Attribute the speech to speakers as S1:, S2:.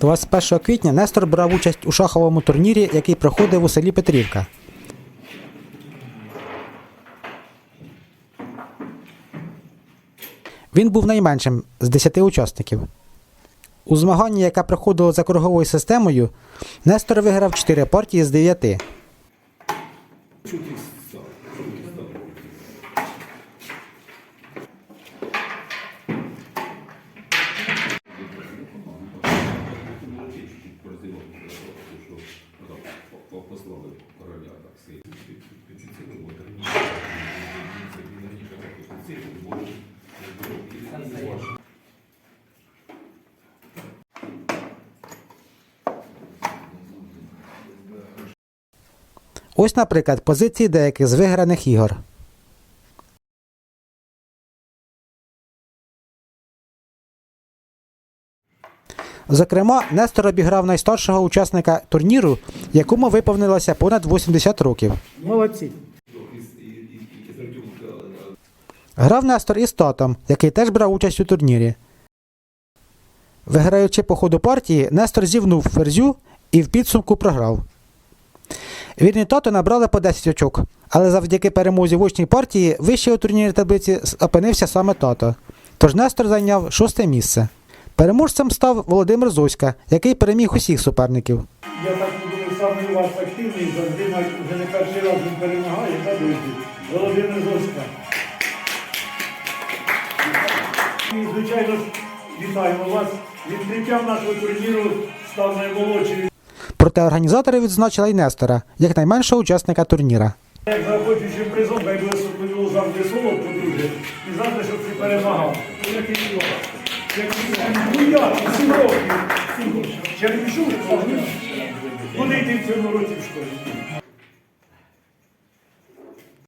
S1: 21 квітня Нестор брав участь у шаховому турнірі, який проходив у селі Петрівка. Він був найменшим з 10 учасників. У змаганні, яке проходило за круговою системою, Нестор виграв 4 партії з 9. Ось, наприклад, позиції деяких з виграних ігор. Зокрема, Нестор обіграв найстаршого учасника турніру, якому виповнилося понад 80 років.
S2: Молодці.
S1: Грав Нестор із татом, який теж брав участь у турнірі. Виграючи по ходу партії, Нестор зівнув ферзю і в підсумку програв. Вірні тато набрали по 10 очок, але завдяки перемозі в очній партії вище у турнірній таблиці опинився саме тато. Тож Нестор зайняв шосте місце. Переможцем став Володимир Зоська, який переміг усіх суперників.
S2: Я так думаю, саме у вас активний, завжди вже не перший раз він перемагає, так, друзі? Володимир Зоська. І, звичайно, вітаємо вас. Відкриттям нашого турніру став наймолодший.
S1: Проте організатори відзначили й Нестора, як найменшого учасника турніра.
S2: Як захочучи призом, хай буде супровіло завжди солодко, друже. І завжди, щоб ти перемагав. Як і його. Ну я, сім років. Школу? Куди йти в цьому році в школі?